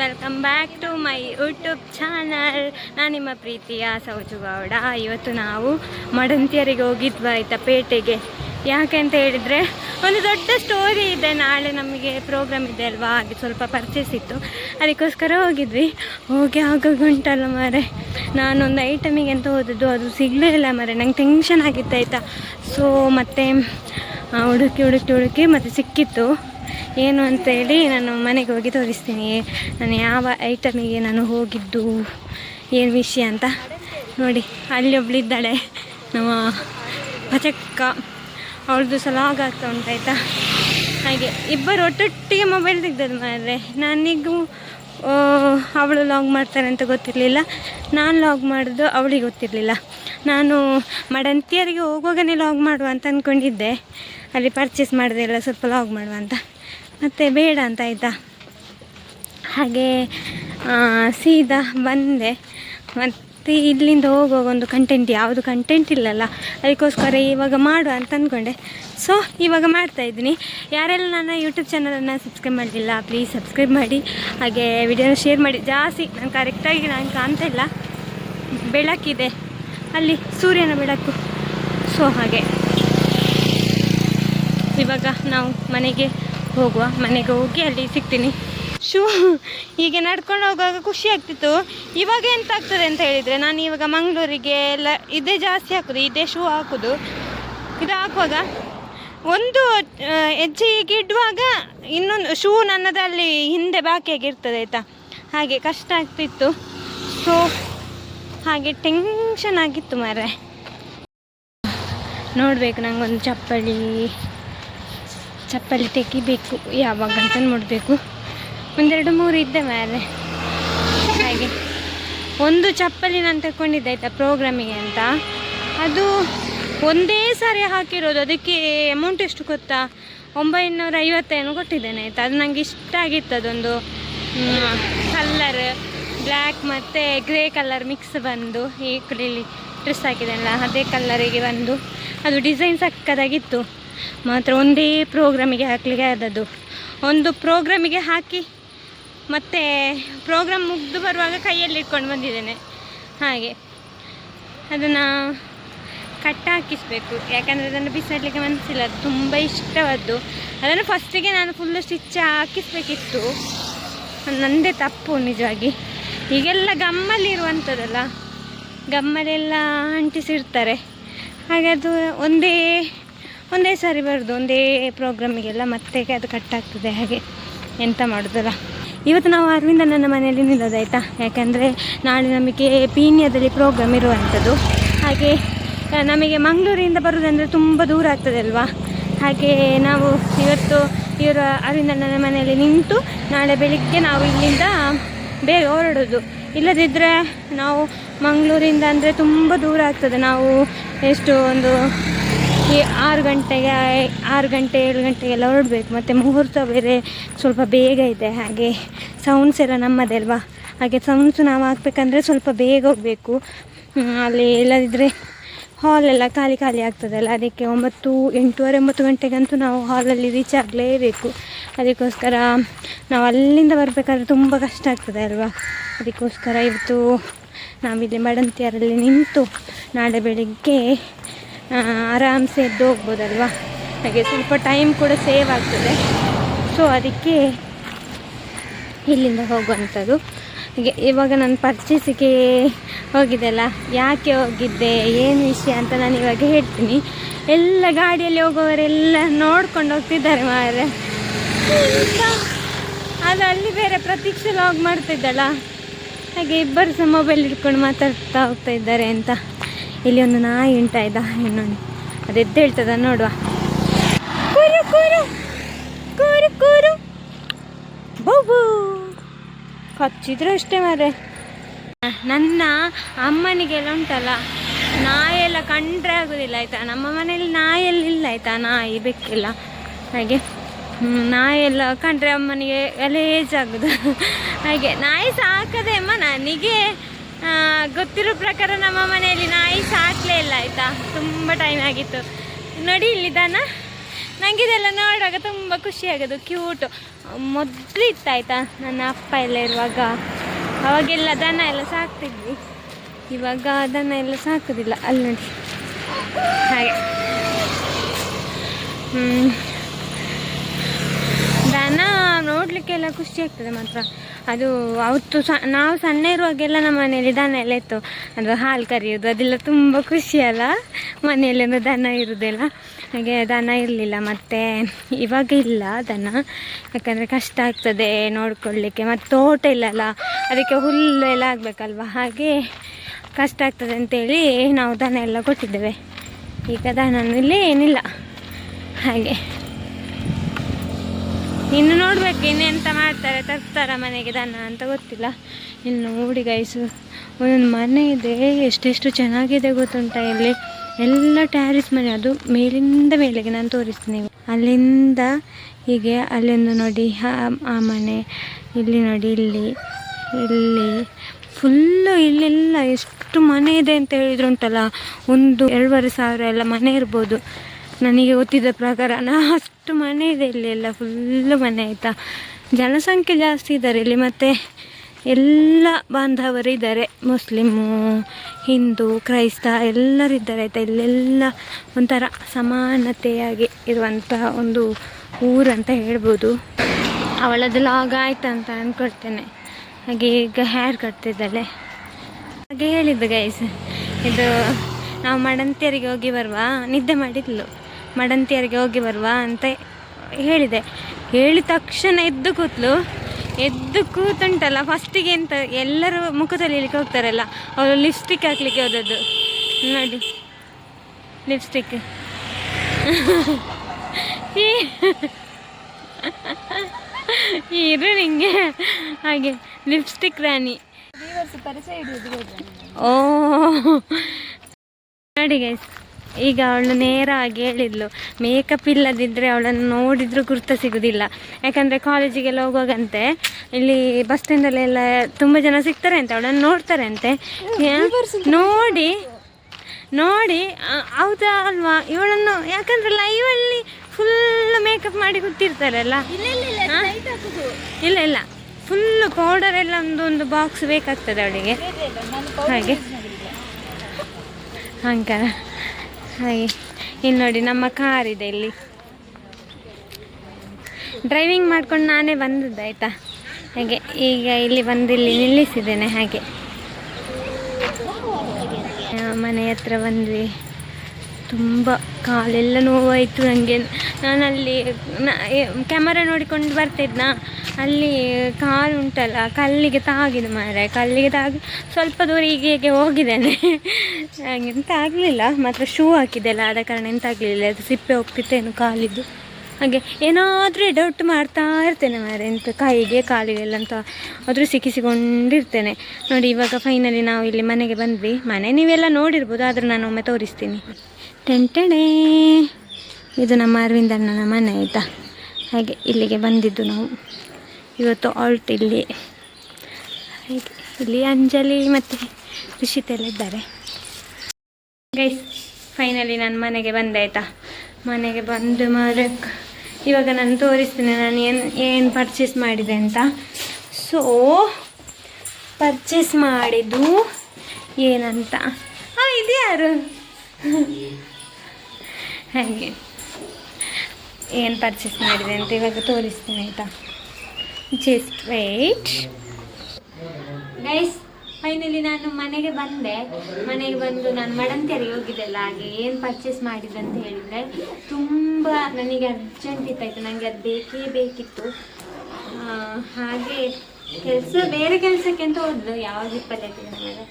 Welcome back to my YouTube channel ನಾನು ನಿಮ್ಮ ಪ್ರೀತಿಯ ಸೌಜು ಗೌಡ. ಇವತ್ತು ನಾವು ಮಡಂತಿಯರಿಗೆ ಹೋಗಿದ್ವಿ ಆಯಿತಾ ಪೇಟೆಗೆ. ಯಾಕೆ ಅಂತ ಹೇಳಿದರೆ, ಒಂದು ದೊಡ್ಡ ಸ್ಟೋರಿ ಇದೆ. ನಾಳೆ ನಮಗೆ ಪ್ರೋಗ್ರಾಮ್ ಇದೆ ಅಲ್ವಾ? ಹಾಗೆ ಸ್ವಲ್ಪ ಪರ್ಚೇಸ್ ಇತ್ತು. ಅದಕ್ಕೋಸ್ಕರ ಹೋಗಿದ್ವಿ. ಹೋಗಿ ಆಗೋಗುಂಟಲ್ಲ ಮಾರೆ. ನಾನೊಂದು ಐಟಮಿಗೆ ಅಂತ ಹೋದದ್ದು. ಅದು ಸಿಗಲೇ ಇಲ್ಲ ಮರೆ. ನಂಗೆ ಟೆನ್ಷನ್ ಆಗಿತ್ತು ಆಯಿತಾ. ಸೊ ಮತ್ತು ಹುಡುಕಿ ಹುಡುಕಿ ಹುಡುಕಿ ಮತ್ತು ಸಿಕ್ಕಿತ್ತು. ಏನು ಅಂತ ಹೇಳಿ ನಾನು ಮನೆಗೆ ಹೋಗಿ ತೋರಿಸ್ತೀನಿ. ನಾನು ಯಾವ ಐಟಮಿಗೆ ನಾನು ಹೋಗಿದ್ದು, ಏನು ವಿಷಯ ಅಂತ ನೋಡಿ. ಅಲ್ಲಿ ಒಬ್ಳಿದ್ದಾಳೆ ನಮ್ಮ ಪಚಕ್ಕ ಅವಳದು ಸಹ ಲಾಗ್ ಆಗ್ತಾ ಆಯಿತಾ? ಹಾಗೆ, ಇಬ್ಬರು ಒಟ್ಟೊಟ್ಟಿಗೆ ಮೊಬೈಲ್ ತೆಗ್ದದ್ದು ಮಾರ್ರೆ. ನನಗೂ ಅವಳು ಲಾಗ್ ಮಾಡ್ತಾರೆ ಅಂತ ಗೊತ್ತಿರಲಿಲ್ಲ. ನಾನು ಲಾಗ್ ಮಾಡಿದ್ದು ಅವಳಿಗೆ ಗೊತ್ತಿರಲಿಲ್ಲ. ನಾನು ಮಡಂತಿಯರಿಗೆ ಹೋಗುವಾಗನೇ ಲಾಗ್ ಮಾಡುವ ಅಂತ ಅಂದ್ಕೊಂಡಿದ್ದೆ ಅಲ್ಲಿ ಪರ್ಚೇಸ್ ಮಾಡಿದೆಲ್ಲ ಸ್ವಲ್ಪ ಲಾಗ್ ಮಾಡುವ ಅಂತ. ಮತ್ತು ಬೇಡ ಅಂತ ಆಯಿತಾ? ಹಾಗೆ ಸೀದಾ ಬಂದೆ. ಮತ್ತು ಇಲ್ಲಿಂದ ಹೋಗುವಾಗ ಒಂದು ಕಂಟೆಂಟ್ ಯಾವುದು ಕಂಟೆಂಟ್ ಇಲ್ಲಲ್ಲ, ಅದಕ್ಕೋಸ್ಕರ ಇವಾಗ ಮಾಡುವ ಅಂತ ಅಂದ್ಕೊಂಡೆ ಸೊ ಇವಾಗ ಮಾಡ್ತಾ ಇದ್ದೀನಿ. ಯಾರೆಲ್ಲ ನನ್ನ ಯೂಟ್ಯೂಬ್ ಚಾನಲನ್ನು ಸಬ್ಸ್ಕ್ರೈಬ್ ಮಾಡಲಿಲ್ಲ ಪ್ಲೀಸ್ ಸಬ್ಸ್ಕ್ರೈಬ್ ಮಾಡಿ. ಹಾಗೆ ವಿಡಿಯೋನ ಶೇರ್ ಮಾಡಿ. ಜಾಸ್ತಿ, ನಾನು ಕರೆಕ್ಟಾಗಿ ನಾನು ಕಾಣ್ತಾ ಇಲ್ಲ ಬೆಳಕಿದೆ. ಅಲ್ಲಿ ಸೂರ್ಯನ ಬೆಳಕು. ಸೊ ಹಾಗೆ. ಇವಾಗ ನಾವು ಮನೆಗೆ ಹೋಗುವ, ಮನೆಗೆ ಹೋಗಿ ಅಲ್ಲಿ ಸಿಗ್ತೀನಿ. ಶೂ, ಹೀಗೆ ನಡ್ಕೊಂಡು ಹೋಗುವಾಗ ಖುಷಿ ಆಗ್ತಿತ್ತು. ಇವಾಗ ಎಂತ ಆಗ್ತದೆ ಅಂತ ಹೇಳಿದರೆ, ನಾನು ಇವಾಗ ಮಂಗಳೂರಿಗೆ ಎಲ್ಲ ಇದೇ ಜಾಸ್ತಿ ಹಾಕೋದು, ಇದೇ ಶೂ ಹಾಕೋದು. ಇದು ಹಾಕುವಾಗ ಒಂದು ಹೆಜ್ಜೆ ಹೀಗೆ ಇಡುವಾಗ ಇನ್ನೊಂದು ಶೂ ನನ್ನದಲ್ಲಿ ಹಿಂದೆ ಬಾಕಿಯಾಗಿರ್ತದೆ ಆಯಿತಾ? ಹಾಗೆ ಕಷ್ಟ ಆಗ್ತಿತ್ತು. ಸೊ ಹಾಗೆ ಟೆನ್ಷನ್ ಆಗಿತ್ತು ಮಾರೆ ನೋಡಬೇಕು ನಂಗೊಂದು ಚಪ್ಪಲಿ. ಚಪ್ಪಲಿ ತೆಗಿಬೇಕು, ಯಾವಾಗ ಅಂತ ನೋಡಬೇಕು. ಒಂದೆರಡು ಮೂರು ಇದ್ದೆ ಮೇಲೆ. ಹಾಗೆ. ಒಂದು ಚಪ್ಪಲಿ ನಾನು ತಗೊಂಡಿದ್ದೆ ಆಯಿತಾ, ಪ್ರೋಗ್ರಾಮಿಗೆ ಅಂತ. ಅದು ಒಂದೇ ಸಾರಿ ಹಾಕಿರೋದು, ಅದಕ್ಕೆ ಅಮೌಂಟ್ ಎಷ್ಟು ಗೊತ್ತಾ? ಒಂಬೈನೂರ ಐವತ್ತೇನು ಕೊಟ್ಟಿದ್ದೇನೆ, ಆಯಿತಾ. ಅದು ನನಗೆ ಇಷ್ಟ ಆಗಿತ್ತು ಅದೊಂದು ಕಲ್ಲರ್ ಬ್ಲ್ಯಾಕ್ ಮತ್ತು ಗ್ರೇ ಕಲರ್ ಮಿಕ್ಸ್ ಬಂದು, ಈ ಕಡೆಯಲ್ಲಿ ಡ್ರೆಸ್ ಹಾಕಿದೆನಲ್ಲ ಅದೇ ಕಲ್ಲರಿಗೆ ಬಂದು. ಅದು ಡಿಸೈನ್ ಸಕ್ಕದಾಗಿತ್ತು ಮಾತ್ರ ಒಂದೇ ಪ್ರೋಗ್ರಾಮಿಗೆ ಹಾಕಲಿಕ್ಕೆ ಆದದ್ದು. ಒಂದು ಪ್ರೋಗ್ರಾಮಿಗೆ ಹಾಕಿ ಮತ್ತೆ ಪ್ರೋಗ್ರಾಮ್ ಮುಗಿದು ಬರುವಾಗ ಕೈಯಲ್ಲಿ ಇಟ್ಕೊಂಡು ಬಂದಿದ್ದೇನೆ. ಹಾಗೆ. ಅದನ್ನು ಕಟ್ಟ ಹಾಕಿಸ್ಬೇಕು. ಯಾಕಂದರೆ ಅದನ್ನು ಬಿಸಾಡಲಿಕ್ಕೆ ಮನಸ್ಸಿಲ್ಲ ಅದು ತುಂಬ ಇಷ್ಟವಾದ್ದು. ಅದನ್ನು ಫಸ್ಟಿಗೆ ನಾನು ಫುಲ್ಲು ಸ್ಟಿಚ್ ಹಾಕಿಸ್ಬೇಕಿತ್ತು. ನನ್ನದೇ ತಪ್ಪು ನಿಜವಾಗಿ. ಈಗೆಲ್ಲ ಗಮ್ಮಲ್ಲಿ ಇರುವಂಥದ್ದಲ್ಲ. ಗಮ್ಮಲೆಲ್ಲ ಅಂಟಿಸಿರ್ತಾರೆ. ಹಾಗೆ ಅದು ಒಂದೇ ಒಂದೇ ಸಾರಿ ಬರೋದು, ಒಂದೇ ಪ್ರೋಗ್ರಾಮಿಗೆಲ್ಲ ಮತ್ತೆ ಅದು ಕಟ್ಟಾಗ್ತದೆ ಹಾಗೆ ಎಂತ ಮಾಡೋದಲ್ಲ. ಇವತ್ತು ನಾವು ಅರವಿಂದ ನನ್ನ ಮನೆಯಲ್ಲಿ ನಿಲ್ಲೋದಾಯ್ತಾ ಯಾಕಂದರೆ ನಾಳೆ ನಮಗೆ ಪೀಣ್ಯದಲ್ಲಿ ಪ್ರೋಗ್ರಾಮ್ ಇರುವಂಥದ್ದು. ಹಾಗೆ ನಮಗೆ ಮಂಗಳೂರಿಂದ ಬರೋದಂದರೆ ತುಂಬ ದೂರ ಆಗ್ತದೆ ಅಲ್ವಾ? ಹಾಗೆ ನಾವು ಇವತ್ತು ಇವರ ಅರವಿಂದ ನನ್ನ ಮನೆಯಲ್ಲಿ ನಿಂತು ನಾಳೆ ಬೆಳಿಗ್ಗೆ ನಾವು ಇಲ್ಲಿಂದ ಬೇಗ ಹೊರಡೋದು. ಇಲ್ಲದಿದ್ದರೆ ನಾವು ಮಂಗಳೂರಿಂದ ಅಂದರೆ ತುಂಬ ದೂರ ಆಗ್ತದೆ. ನಾವು ಎಷ್ಟು ಒಂದು ಈ ಆರು ಗಂಟೆಗೆ, ಆರು ಗಂಟೆ, ಏಳು ಗಂಟೆಗೆಲ್ಲ ಹೊರಡಬೇಕು. ಮತ್ತು ಮುಹೂರ್ತ ಬೇರೆ ಸ್ವಲ್ಪ ಬೇಗ ಇದೆ. ಹಾಗೆ ಸೌಂಡ್ಸ್ ಎಲ್ಲ ನಮ್ಮದೇ ಅಲ್ವಾ? ಹಾಗೆ ಸೌಂಡ್ಸ್ ನಾವು ಹಾಕ್ಬೇಕಂದ್ರೆ ಸ್ವಲ್ಪ ಬೇಗ ಹೋಗಬೇಕು. ಅಲ್ಲಿ ಇಲ್ಲದಿದ್ದರೆ ಹಾಲೆಲ್ಲ ಖಾಲಿ ಖಾಲಿ ಆಗ್ತದಲ್ಲ. ಅದಕ್ಕೆ ಒಂಬತ್ತು, ಎಂಟೂವರೆ, ಒಂಬತ್ತು ಗಂಟೆಗಂತೂ ನಾವು ಹಾಲಲ್ಲಿ ರೀಚ್ ಆಗಲೇಬೇಕು. ಅದಕ್ಕೋಸ್ಕರ ನಾವು ಅಲ್ಲಿಂದ ಬರಬೇಕಾದ್ರೆ ತುಂಬ ಕಷ್ಟ ಆಗ್ತದೆ ಅಲ್ವಾ? ಅದಕ್ಕೋಸ್ಕರ ಇವತ್ತು ನಾವಿಲ್ಲಿ ಮಡಂತಿಯರಲ್ಲಿ ನಿಂತು ನಾಳೆ ಬೆಳಿಗ್ಗೆ ಆರಾಮ್ಸೆ ಎದ್ದು ಹೋಗ್ಬೋದಲ್ವಾ? ಹಾಗೆ ಸ್ವಲ್ಪ ಟೈಮ್ ಕೂಡ ಸೇವ್ ಆಗ್ತದೆ. ಸೊ ಅದಕ್ಕೆ ಇಲ್ಲಿಂದ ಹೋಗುವಂಥದ್ದು. ಹಾಗೆ ಇವಾಗ ನಾನು ಪರ್ಚೇಸಿಗೆ ಹೋಗಿದ್ದೆಲ್ಲ, ಯಾಕೆ ಹೋಗಿದ್ದೆ, ಏನು ವಿಷಯ ಅಂತ ನಾನು ಇವಾಗ ಹೇಳ್ತೀನಿ. ಎಲ್ಲ ಗಾಡಿಯಲ್ಲಿ ಹೋಗೋವರೆಲ್ಲ ನೋಡ್ಕೊಂಡು ಹೋಗ್ತಿದ್ದಾರೆ ಮಾರೆ? ಅದು ಅಲ್ಲಿ ಬೇರೆ ಪ್ರತೀಕ್ಷೆ ಲಾಗ್ ಮಾಡ್ತಿದ್ದಲ್ಲ. ಹಾಗೆ ಇಬ್ಬರು ಸಹ ಮೊಬೈಲ್ ಹಿಡ್ಕೊಂಡು ಮಾತಾಡ್ತಾ ಹೋಗ್ತಾ ಇದ್ದಾರೆ ಅಂತ. ಇಲ್ಲಿ ಒಂದು ನಾಯಿ ಉಂಟಾಯ್ದ ಇನ್ನೊಂದು. ಅದು ಎದ್ದೇಳ್ತದ ನೋಡುವ. ಕೂರು ಕೂರು ಕೂರು ಕೂರು. ಬೌಬು ಕಚ್ಚಿದ್ರು ಅಷ್ಟೇ ಮಾರೆ ನನ್ನ ಅಮ್ಮನಿಗೆಲ್ಲ ಉಂಟಲ್ಲ ನಾಯೆಲ್ಲ ಕಂಡ್ರೆ ಆಗೋದಿಲ್ಲ, ಆಯಿತಾ? ನಮ್ಮ ಮನೆಯಲ್ಲಿ ನಾಯೆಲ್ಲ ಇಲ್ಲ, ಆಯ್ತಾ? ನಾಯಿ ಬೆಕ್ಕಿಲ್ಲ. ಹಾಗೆ ನಾಯೆಲ್ಲ ಕಂಡ್ರೆ ಅಮ್ಮನಿಗೆ ಗಲೇಜ್ ಆಗೋದು ಹಾಗೆ, ನಾಯಿ ಸಾಕದೆ ಅಮ್ಮ, ನನಗೆ ಗೊತ್ತಿರೋ ಪ್ರಕಾರ ನಮ್ಮ ಮನೆಯಲ್ಲಿ ನಾಯಿ ಸಾಕಲೇ ಇಲ್ಲ, ಆಯಿತಾ? ತುಂಬ ಟೈಮ್ ಆಗಿತ್ತು. ನೋಡಿ ಇಲ್ಲಿದ್ದಾನ ದನ. ನನಗೆ ಇದೆಲ್ಲ ನೋಡುವಾಗ ತುಂಬ ಖುಷಿ ಆಗೋದು ಕ್ಯೂಟು ಮೊದಲು ಇತ್ತಾಯ್ತಾ ನನ್ನ ಅಪ್ಪ ಎಲ್ಲ ಇರುವಾಗ. ಅವಾಗೆಲ್ಲ ದನ ಎಲ್ಲ ಸಾಕ್ತಿದ್ವಿ. ಇವಾಗ ದನ ಎಲ್ಲ ಸಾಕೋದಿಲ್ಲ, ಅಲ್ಲಿ ನೋಡಿ. ಹಾಗೆ. ಹ್ಮ್. ದನ ನೋಡಲಿಕ್ಕೆಲ್ಲ ಖುಷಿ ಆಗ್ತದೆ ಮಾತ್ರ. ಅದು ಅವತ್ತು ಸ, ನಾವು ಸಣ್ಣ ಇರುವಾಗೆಲ್ಲ ನಮ್ಮ ಮನೆಯಲ್ಲಿ ದನ ಎಲ್ಲ ಇತ್ತು. ಅದು ಹಾಲು ಕರೆಯೋದು ಅದೆಲ್ಲ ತುಂಬ ಖುಷಿ ಅಲ್ಲ? ಮನೆಯಲ್ಲಿ ಒಂದು ದನ ಇರೋದೆಲ್ಲ ಹಾಗೆ ದನ ಇರಲಿಲ್ಲ, ಮತ್ತು ಇವಾಗ ಇಲ್ಲ ದನ. ಯಾಕಂದರೆ ಕಷ್ಟ ಆಗ್ತದೆ ನೋಡ್ಕೊಳ್ಳಿಕ್ಕೆ ಮತ್ತು ತೋಟ ಇಲ್ಲಲ್ಲ, ಅದಕ್ಕೆ ಹುಲ್ಲು ಎಲ್ಲ ಆಗಬೇಕಲ್ವ? ಹಾಗೆ ಕಷ್ಟ ಆಗ್ತದೆ ಅಂತೇಳಿ ನಾವು ದನ ಎಲ್ಲ ಕೊಟ್ಟಿದ್ದೇವೆ. ಈಗ ದನ ಏನಿಲ್ಲ. ಹಾಗೆ. ಇನ್ನು ನೋಡ್ಬೇಕು ಇನ್ನೆಂತ ಮಾಡ್ತಾರೆ, ತರ್ತಾರ ಮನೆಗೆ ದನ ಅಂತ ಗೊತ್ತಿಲ್ಲ. ಇನ್ನು ನೋಡಿ ಗೈಸು ಒಂದೊಂದು ಮನೆ ಇದೆ, ಎಷ್ಟೆಷ್ಟು ಚೆನ್ನಾಗಿದೆ ಗೊತ್ತುಂಟ ಇಲ್ಲಿ. ಎಲ್ಲ ಟ್ಯಾರಿಸ್ ಮನೆ, ಅದು ಮೇಲಿಂದ ಮೇಲೆಗೆ ನಾನು ತೋರಿಸ್ತೀನಿ. ಅಲ್ಲಿಂದ ಹೀಗೆ ಅಲ್ಲಿಂದ ನೋಡಿ, ಆ- ಆ ಮನೆ, ಇಲ್ಲಿ ನೋಡಿ, ಇಲ್ಲಿ ಇಲ್ಲಿ. ಫುಲ್ಲು ಇಲ್ಲೆಲ್ಲ ಎಷ್ಟು ಮನೆ ಇದೆ ಅಂತ ಹೇಳಿದ್ರು ಉಂಟಲ್ಲ ಒಂದು ಎರಡೂವರೆ ಸಾವಿರ ಎಲ್ಲ ಮನೆ ಇರ್ಬೋದು. ನನಗೆ ಗೊತ್ತಿದ್ದ ಪ್ರಕಾರ ನಾ ಅಷ್ಟು ಮನೆ ಇದೆ ಇಲ್ಲಿ ಎಲ್ಲ ಫುಲ್ಲು ಮನೆ ಆಯಿತಾ. ಜನಸಂಖ್ಯೆ ಜಾಸ್ತಿ ಇದ್ದಾರೆ ಇಲ್ಲಿ ಮತ್ತು ಎಲ್ಲ ಬಾಂಧವರು ಇದ್ದಾರೆ. ಮುಸ್ಲಿಮು, ಹಿಂದೂ, ಕ್ರೈಸ್ತ ಎಲ್ಲರಿದ್ದಾರೆ ಆಯಿತಾ. ಇಲ್ಲೆಲ್ಲ ಒಂಥರ ಸಮಾನತೆಯಾಗಿ ಇರುವಂಥ ಒಂದು ಊರಂತ ಹೇಳ್ಬೋದು. ಲಾಗ್ ಆಯ್ತು ಅಂತ ಅಂದ್ಕೊಳ್ತೇನೆ ಹಾಗೆ ಈಗ ಹೇರ್ ಕಟ್ತಿದ್ದಾಳೆ ಹಾಗೆ ಹೇಳಿದ್ದು ಗೈಸ್ ಇದು ನಾವು ಮಡಂತಿಯರಿಗೆ ಹೋಗಿ ಬರುವ. ನಿದ್ದೆ ಮಾಡಿದ್ಲು. ಮಡಂತಿಯರಿಗೆ ಹೋಗಿ ಬರುವ ಅಂತ ಹೇಳಿದೆ. ಹೇಳಿದ ತಕ್ಷಣ ಎದ್ದು ಕೂತ್ಲು. ಎದ್ದು ಕೂತುಂಟಲ್ಲ ಫಸ್ಟಿಗೆ ಎಂತ ಎಲ್ಲರೂ ಮುಖ ತೊಳಿಲಿಕ್ಕೆ ಹೋಗ್ತಾರಲ್ಲ ಅವರು ಲಿಪ್ಸ್ಟಿಕ್ ಹಾಕ್ಲಿಕ್ಕೆ ಹೋದದ್ದು. ನೋಡಿ ಲಿಪ್ಸ್ಟಿಕ್ ಇರು ನಿಂಗೆ. ಹಾಗೆ ಲಿಪ್ಸ್ಟಿಕ್ ರಾಣಿ. ಓ. ನೋಡಿ ಗೈಸ್ ಈಗ ಅವಳು ಆಗಿ ಹೇಳಿದ್ಲು ಮೇಕಪ್ ಇಲ್ಲದಿದ್ದರೆ ಅವಳನ್ನು ನೋಡಿದರೂ ಗುರುತ ಸಿಗೋದಿಲ್ಲ. ಯಾಕಂದರೆ ಕಾಲೇಜಿಗೆಲ್ಲ ಹೋಗುವಾಗಂತೆ ಇಲ್ಲಿ ಬಸ್ ಸ್ಟ್ಯಾಂಡಲ್ಲೆಲ್ಲ ತುಂಬ ಜನ ಸಿಗ್ತಾರೆ ಅಂತೆ ಅವಳನ್ನು ನೋಡ್ತಾರೆ ಅಂತೆ ನೋಡಿ ನೋಡಿ ಹೌದಾ ಅಲ್ವಾ? ಇವಳನ್ನು ಯಾಕಂದ್ರೆ ಲೈವಲ್ಲಿ ಫುಲ್ ಮೇಕಪ್ ಮಾಡಿ ಕೂತಿರ್ತಾರಲ್ಲ? ಇಲ್ಲ ಇಲ್ಲ ಫುಲ್ಲು ಪೌಡರ್ ಎಲ್ಲ ಒಂದು ಒಂದು ಬಾಕ್ಸ್ ಬೇಕಾಗ್ತದೆ ಅವಳಿಗೆ. ಹಾಗೆ. ಅಂಕರ ಹಾಗೆ. ಇಲ್ಲಿ ನೋಡಿ, ನಮ್ಮ ಕಾರ್ ಇದೆ ಇಲ್ಲಿ. ಡ್ರೈವಿಂಗ್ ಮಾಡ್ಕೊಂಡು ನಾನೇ ಬಂದದ್ದು, ಆಯಿತಾ? ಹಾಗೆ, ಈಗ ಇಲ್ಲಿ ಬಂದು ಇಲ್ಲಿ ನಿಲ್ಲಿಸಿದ್ದೇನೆ, ಹಾಗೆ. ಮನೆ ಹತ್ರ ಬಂದ್ವಿ. ತುಂಬ ಕಾಲೆಲ್ಲ ನೋವಾಯಿತು ನನಗೆ. ನಾನಲ್ಲಿ ಕ್ಯಾಮರಾ ನೋಡಿಕೊಂಡು ಬರ್ತಿದ್ನ. ಅಲ್ಲಿ ಕಾಲು ಉಂಟಲ್ಲ, ಕಲ್ಲಿಗೆ ತಾಗಿದೆ ಮಾರೆ ಕಲ್ಲಿಗೆ ತಾಗಿ, ಸ್ವಲ್ಪ ದೂರ ಹೀಗೆ ಹೀಗೆ ಹೋಗಿದ್ದೇನೆ. ಎಂತ ಆಗಲಿಲ್ಲ, ಮಾತ್ರ ಶೂ ಹಾಕಿದ್ದೆಲ್ಲ, ಆದ ಕಾರಣ ಎಂತ ಆಗಲಿಲ್ಲ, ಅದು ಸಿಪ್ಪೆ ಹೋಗ್ತಿತ್ತೇನು ಕಾಲಿದ್ದು. ಹಾಗೆ ಏನಾದರೂ ಡೌಟ್ ಮಾಡ್ತಾ ಇರ್ತೇನೆ ಮಾರೆ ಎಂತ ಕೈಗೆ ಕಾಲಿಗೆಲ್ಲ ಅಂತ ಆದರೂ ಸಿಕ್ಕಿಸಿಕೊಂಡಿರ್ತೇನೆ. ನೋಡಿ, ಇವಾಗ ಫೈನಲಿ ನಾವು ಇಲ್ಲಿ ಮನೆಗೆ ಬಂದ್ವಿ. ಮನೆ ನೀವೆಲ್ಲ ನೋಡಿರ್ಬೋದು, ಆದರೂ ನಾನು ಒಮ್ಮೆ ತೋರಿಸ್ತೀನಿ. ಟೆಂಟೆಣೇ. ಇದು ನಮ್ಮ ಅರವಿಂದ ಅಣ್ಣನ ಮನೆ, ಆಯಿತಾ? ಹಾಗೆ ಇಲ್ಲಿಗೆ ಬಂದಿದ್ದು ನಾವು. ಇವತ್ತು ಆಲ್ಟ್ ಇಲ್ಲಿ. ಹಾಗೆ ಇಲ್ಲಿ ಅಂಜಲಿ ಮತ್ತು ರಿಷಿತ್ ಎಲ್ಲ ಇದ್ದಾರೆ. ಗೈಸ್ ಫೈನಲಿ ನಾನು ಮನೆಗೆ ಬಂದೆ, ಆಯಿತಾ? ಮನೆಗೆ ಬಂದು ಮಾರಕ್ಕೆ ಇವಾಗ ನಾನು ತೋರಿಸ್ತೀನಿ ನಾನು ಏನು ಏನು ಪರ್ಚೇಸ್ ಮಾಡಿದೆ ಅಂತ. ಸೊ ಪರ್ಚೇಸ್ ಮಾಡಿದ್ದು ಏನಂತ? ಹಾಂ ಇದು ಯಾರು? ಹಾಗೆ. ಏನು ಪರ್ಚೇಸ್ ಮಾಡಿದೆ ಅಂತ ಇವಾಗ ತೋರಿಸ್ತೀನಿ ಆಯಿತಾ? ಜಸ್ಟ್ ವೆಯ್ಟ್ ಗೈಸ್ ಫೈನಲಿ ನಾನು ಮನೆಗೆ ಬಂದೆ. ಮನೆಗೆ ಬಂದು ನಾನು ಮಡಂತಿಯರಿಗೆ ಹೋಗಿದ್ದೆಲ್ಲ ಹಾಗೆ ಏನು ಪರ್ಚೇಸ್ ಮಾಡಿದೆ ಅಂತ ಹೇಳಿದರೆ ತುಂಬ ನನಗೆ ಅರ್ಜೆಂಟ್ ಇತ್ತಾಯಿತು. ನನಗೆ ಅದು ಬೇಕೇ ಬೇಕಿತ್ತು. ಹಾಗೆ ಕೆಲಸ, ಬೇರೆ ಕೆಲಸಕ್ಕೆ ಅಂತ ಹೋದ್ಲು. ಯಾವಾಗ ಇಪ್ಪತ್ತೈದು ಮೇಲೆ.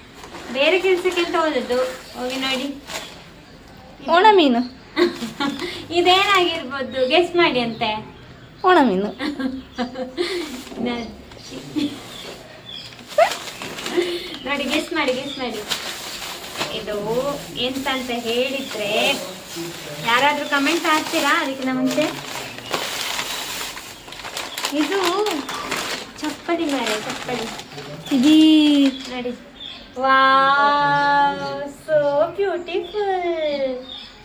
ಬೇರೆ ಕೆಲಸಕ್ಕೆ ಅಂತ ಹೋದದ್ದು. ಹೋಗಿ ನೋಡಿ. ಒಣ ಮೀನು. ಇದೇನಾಗಿರ್ಬೋದು? ಗೆಸ್ ಮಾಡಿ ಅಂತೆ. ಒಣ ಮೀನು. ನೋಡಿ ಗೆಸ್ ಮಾಡಿ ಗೆಸ್ ಮಾಡಿ. ಇದು ಎಂತ ಅಂತ ಹೇಳಿದ್ರೆ ಯಾರಾದ್ರೂ ಕಮೆಂಟ್ ಹಾಕ್ತೀರಾ ಅದಕ್ಕಿಂತ ಮುಂಚೆ ಇದು ಚಪ್ಪಲಿ ಮಾರೆ ಚಪ್ಪಲಿ. ಇದೀ ನೋಡಿ. ವಾ ಸೋ ಬ್ಯೂಟಿಫುಲ್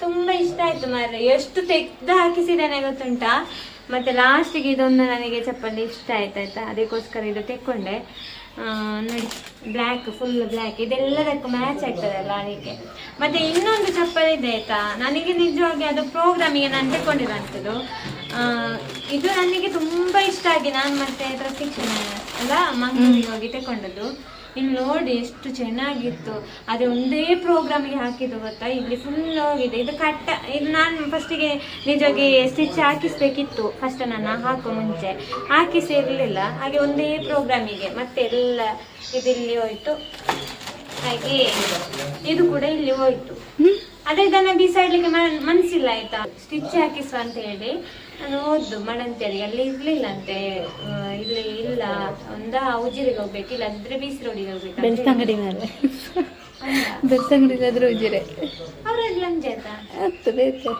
ತುಂಬಾ ಇಷ್ಟ ಆಯ್ತು ಮಾರ್ರೆ. ಎಷ್ಟು ತೆಗ್ದು ಹಾಕಿಸಿದ್ದೇನೆ ಗೊತ್ತುಂಟಾ? ಮತ್ತೆ ಲಾಸ್ಟಿಗೆ ಇದೊಂದು ನನಗೆ ಚಪ್ಪಲಿ ಇಷ್ಟ ಆಯ್ತಾಯ್ತಾ ಅದಕ್ಕೋಸ್ಕರ ಇದು ತೆಕ್ಕೊಂಡೆ. ನೋಡಿ ಬ್ಲ್ಯಾಕ್ ಫುಲ್ ಬ್ಲ್ಯಾಕ್ ಇದೆಲ್ಲದಕ್ಕೂ ಮ್ಯಾಚ್ ಆಗ್ತದಲ್ಲ ಅದಕ್ಕೆ? ಮತ್ತೆ ಇನ್ನೊಂದು ಚಪ್ಪಲಿ ಇದೆ, ಆಯ್ತಾ? ನನಗೆ ನಿಜವಾಗಿ ಅದು ಪ್ರೋಗ್ರಾಮಿಗೆ ನಾನು ತೆಕ್ಕೊಂಡಿರೋಂಥದ್ದು ಇದು ನನಗೆ ತುಂಬ ಇಷ್ಟ ಆಗಿ ನಾನು ಮತ್ತೆ ಪ್ರಶಿಕ್ಷಣ ಅಲ್ಲ, ಮಂಗಳೂರಿಗೆ ಹೋಗಿ ತೆಕ್ಕೊಂಡದ್ದು. ಇಲ್ಲಿ ನೋಡಿ ಎಷ್ಟು ಚೆನ್ನಾಗಿತ್ತು. ಅದೇ ಒಂದೇ ಪ್ರೋಗ್ರಾಮಿಗೆ ಹಾಕಿದ್ದು ಗೊತ್ತಾ? ಇಲ್ಲಿ ಫುಲ್ ಹೋಗಿದೆ ಇದು ಕಟ್ಟ ಇದು ನಾನು ಫಸ್ಟಿಗೆ ನಿಜವಾಗಿ ಸ್ಟಿಚ್ ಹಾಕಿಸ್ಬೇಕಿತ್ತು. ಫಸ್ಟ್ ನಾನು ಹಾಕೋ ಮುಂಚೆ. ಹಾಕಿಸಿ ಇರಲಿಲ್ಲ. ಹಾಗೆ ಒಂದೇ ಪ್ರೋಗ್ರಾಮಿಗೆ ಮತ್ತೆ ಎಲ್ಲ ಇದಿಲ್ಲಿ ಹೋಯ್ತು. ಹಾಗೆ ಇದು ಕೂಡ ಇಲ್ಲಿ ಹೋಯ್ತು. ಅದೇ ಇದನ್ನ ಬಿಸಾಡ್ಲಿಕ್ಕೆ ಮನಸ್ಸಿಲ್ಲ ಮನ್ಸಿಲ್ಲ ಆಯ್ತಾ? ಸ್ಟಿಚ್ ಹಾಕಿಸುವ ಅಂತ ಹೇಳಿ. ನಾನು ಓದ್ದು ಮಡಂತೇಳಿ ಅಲ್ಲಿ ಇರ್ಲಿಲ್ಲಂತೆ ಇಲ್ಲಿ ಇಲ್ಲ. ಒಂದ ಉಜಿರಿಗೆ ಹೋಗ್ಬೇಕು ಇಲ್ಲದಿದ್ರೆ ಬೀಸ್ ರೋಡಿಗೆ ಹೋಗ್ಬೇಕು ಬೆಳ್ತಂಗಡಿ ಮೇಲೆ. ಬೆಳ್ತಂಗಡಿಲಾದ್ರೂ ಉಜಿರೆ ಅವ್ರದ್ದು ಲಂಚ ಆಯ್ತಾ? ಹತ್ತು ಬೇಕು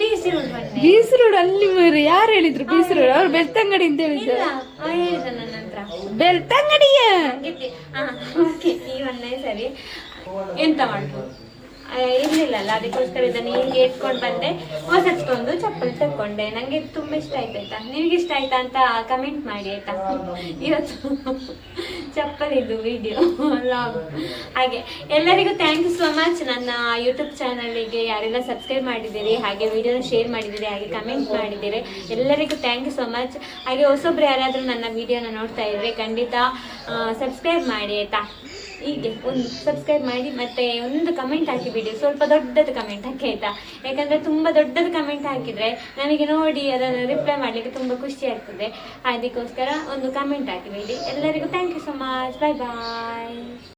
ಬೀಸಿ ರೋಡ್ ಬೀಸ್ ರೋಡ್ ಅಲ್ಲಿ ಮರು ಯಾರು ಹೇಳಿದ್ರು ಬೀಸ್ ರೋಡ್? ಅವ್ರು ಬೆಳ್ತಂಗಡಿ ಅಂತ ಹೇಳಿದ್ರು. ಇಲ್ಲ ಹೇಳಿದ ನನ್ನ ಹತ್ರ. ಬೆಳ್ತಂಗಡಿಯ? ಓಕೆ ಸರಿ. ಎಂತ ಮಾಡ್ಬೋದು? ಇರ್ಲಿಲ್ಲಲ್ಲ, ಅದಕ್ಕೋಸ್ಕರ ಇದನ್ನ ಹೀಗೆ ಇಟ್ಕೊಂಡು ಬಂದೆ. ಹೊಸತ್ಕೊಂಡು ಚಪ್ಪಲಿ ತಕ್ಕೊಂಡೆ ನಂಗೆ ತುಂಬ ತುಂಬಾ ಇಷ್ಟ ಆಯ್ತು, ಆಯ್ತಾ? ನಿನ್ಗೆ ಇಷ್ಟ ಆಯ್ತಾ ಅಂತ ಕಮೆಂಟ್ ಮಾಡಿ, ಆಯ್ತಾ? ಇವತ್ತು ಚಪ್ಪಲಿದು ವಿಡಿಯೋ ಲಾಗ್ ಹಾಗೆ, ಎಲ್ಲರಿಗೂ ಥ್ಯಾಂಕ್ ಯು ಸೋ ಮಚ್ ನನ್ನ ಯೂಟ್ಯೂಬ್ ಚಾನಲ್ಗೆ ಯಾರೆಲ್ಲ ಸಬ್ಸ್ಕ್ರೈಬ್ ಮಾಡಿದ್ದೀರಿ, ಹಾಗೆ ವಿಡಿಯೋನ ಶೇರ್ ಮಾಡಿದ್ದೀರಿ, ಹಾಗೆ ಕಮೆಂಟ್ ಮಾಡಿದ್ದೀರಿ, ಎಲ್ಲರಿಗೂ ಥ್ಯಾಂಕ್ ಯು ಸೋ ಮಚ್ ಹಾಗೆ ಹೊಸೊಬ್ರು ಯಾರಾದರೂ ನನ್ನ ವಿಡಿಯೋನ ನೋಡ್ತಾ ಇದ್ರೆ ಖಂಡಿತ ಸಬ್ಸ್ಕ್ರೈಬ್ ಮಾಡಿ, ಆಯ್ತಾ? ಹೀಗೆ ಒಂದು ಸಬ್ಸ್ಕ್ರೈಬ್ ಮಾಡಿ ಮತ್ತೆ ಒಂದು ಕಮೆಂಟ್ ಹಾಕಿ ಬಿಡಿ. ಸ್ವಲ್ಪ ದೊಡ್ಡದು ಕಮೆಂಟ್ ಹಾಕಿ ಆಯ್ತಾ? ಯಾಕಂದ್ರೆ ತುಂಬಾ ದೊಡ್ಡದು ಕಮೆಂಟ್ ಹಾಕಿದ್ರೆ ನನಗೆ ನೋಡಿ ಅದನ್ನು ರಿಪ್ಲೈ ಮಾಡ್ಲಿಕ್ಕೆ ತುಂಬಾ ಖುಷಿ ಆಗ್ತದೆ. ಅದಕ್ಕೋಸ್ಕರ ಒಂದು ಕಮೆಂಟ್ ಹಾಕಿ ಬಿಡಿ. ಎಲ್ಲರಿಗೂ thank you so much bye bye